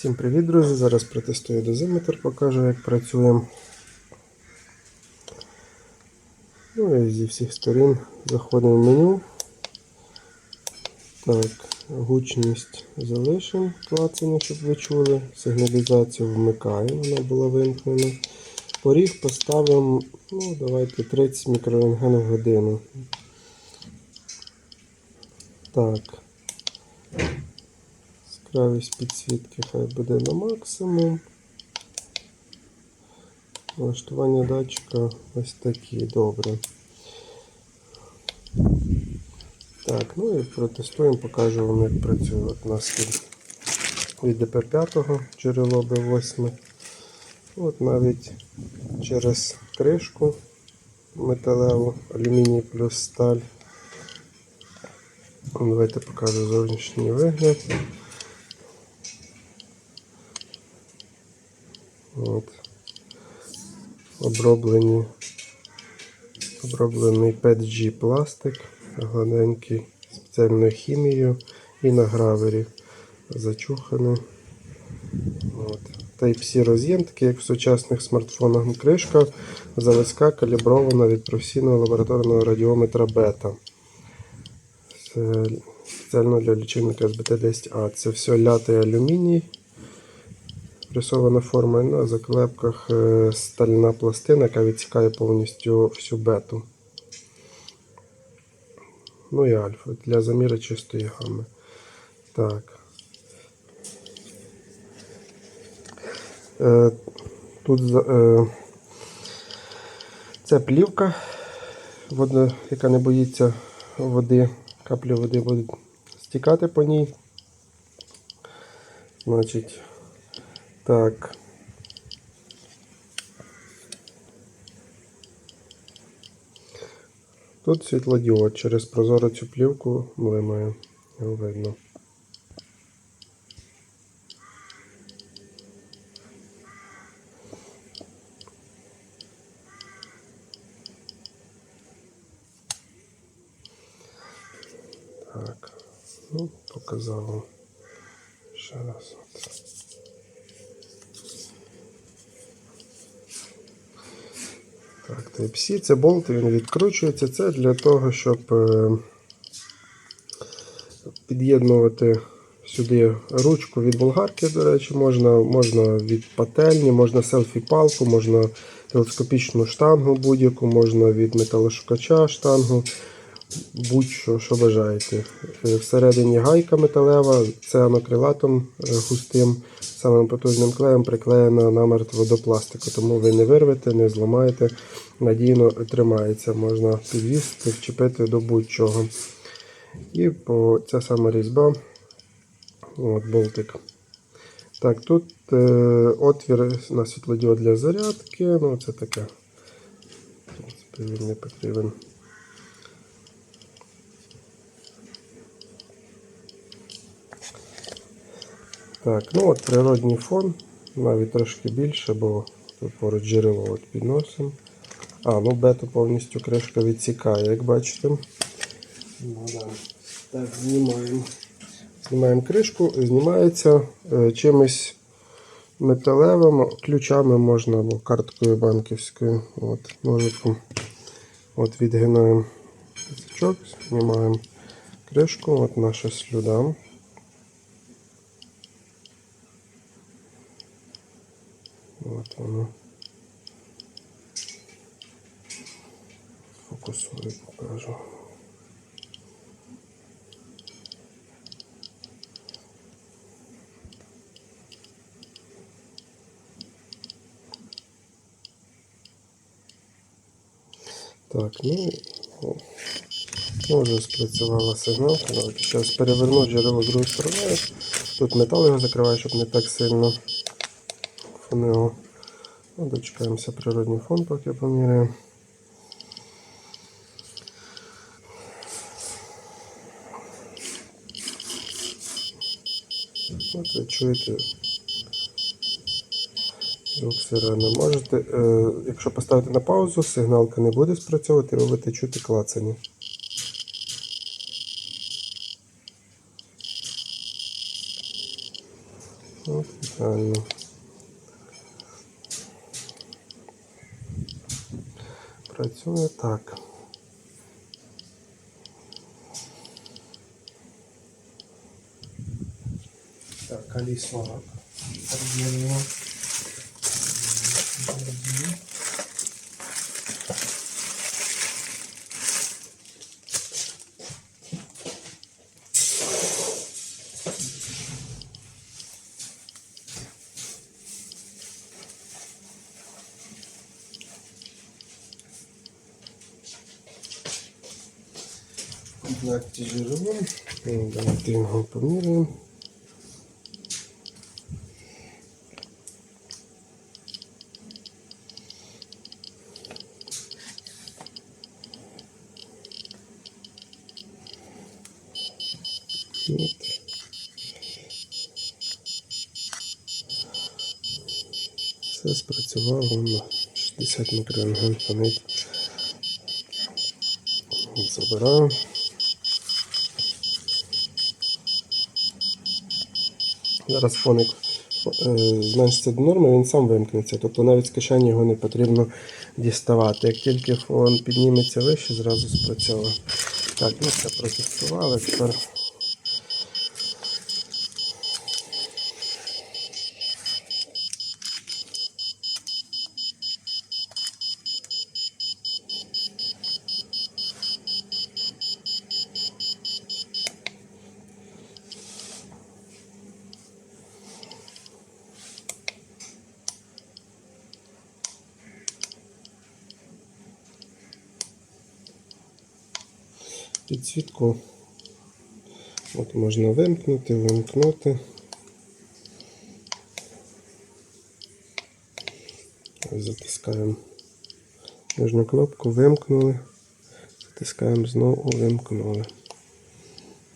Всім привіт, друзі! Зараз протестую дозиметр, покажу, як працює. Ну і зі всіх сторін заходимо в меню. Так, гучність залишимо, клацання, щоб ви чули. Сигналізацію вмикаємо, вона була вимкнена. Поріг поставимо, ну, давайте 30 мікрорентген в годину. Так. Яскравість підсвітки хай буде на максимум. Налаштування датчика ось такі, добре. Так, ну і протестуємо, покажу вам, як працює. От у нас від ДП5 джерело Б8. От навіть через кришку металеву, алюміній плюс сталь. Давайте покажу зовнішній вигляд. От. Оброблені, оброблений 5G пластик, гладенький спеціальною хімією і на гравері зачуханий. От. Type-C роз'єм, такий як в сучасних смартфонах. Кришка заводська калібрована від професійного лабораторного радіометра бета. Спеціально для лічильника СБТ-10А. Це все лятий алюміній. Пресована форма на заклепках е, стальна пластина, яка відсікає повністю всю бету. Ну і альфа для заміри чистої гами. Так. Е, Тут е, це плівка, вода, яка не боїться води, каплі води будуть стікати по ній. Значить, так. Тут світлодіод через прозору цю плівку блимає. Його видно. Так, ну, показав ще раз. Так, Type-C, це болт, він відкручується. Це для того, щоб е, під'єднувати сюди ручку від болгарки, до речі, можна, можна від пательні, можна селфі-палку, можна телескопічну штангу будь-яку, можна від металошукача штангу, будь-що, що бажаєте. Е, Всередині гайка металева, це анакрилатом е, густим, самим потужним клеєм приклеєна намертво до пластику, тому ви не вирвете, не зламаєте, надійно тримається. Можна підвісити, вчепити до будь-чого. І по ця сама різьба, от болтик. Так, тут е, отвір на світлодіод для зарядки. Ну, це таке. Він не потрібен. Так, ну от природній фон, навіть трошки більше, бо тут поруч джерело от підносимо. А, ну бету повністю кришка відсікає, як бачите. Ну, да. Так, знімаємо. Знімаємо кришку, знімається е, чимось металевим, ключами можна або карткою банківською. От, ножиком. От відгинаємо знімаємо кришку, от наша слюда. От воно. Фокусую, покажу. Так, ну ну, вже спрацювала. Давайте зараз переверну джерело з другої сторони. Тут метал його закриває, щоб не так сильно фонило. Ну, дочекаємося природний фон, поки поміряємо. От ви чуєте звук сирени. Можете, е, якщо поставити на паузу, сигналка не буде спрацьовувати, ви будете чути клацання. От, ідеально. Працює так. Так, колесо подвинемо. Тяжело. Ну, Давайте його поміряємо. Все спрацювало на 60 мікрорентген фонить. Забираю. Зараз фоник е, зменшиться до норми, він сам вимкнеться. Тобто навіть з кишені його не потрібно діставати. Як тільки фон підніметься вище, зразу спрацьовує. Так, ми це протестували. Тепер підсвітку от можна вимкнути, вимкнути. Затискаємо нижню кнопку, вимкнули, затискаємо знову, вимкнули.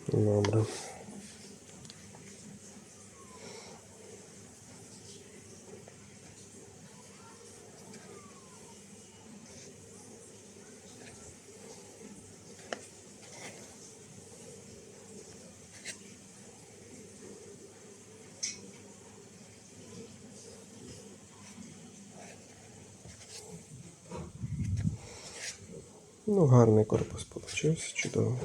Добре. Ну, гарний корпус получився, чудово.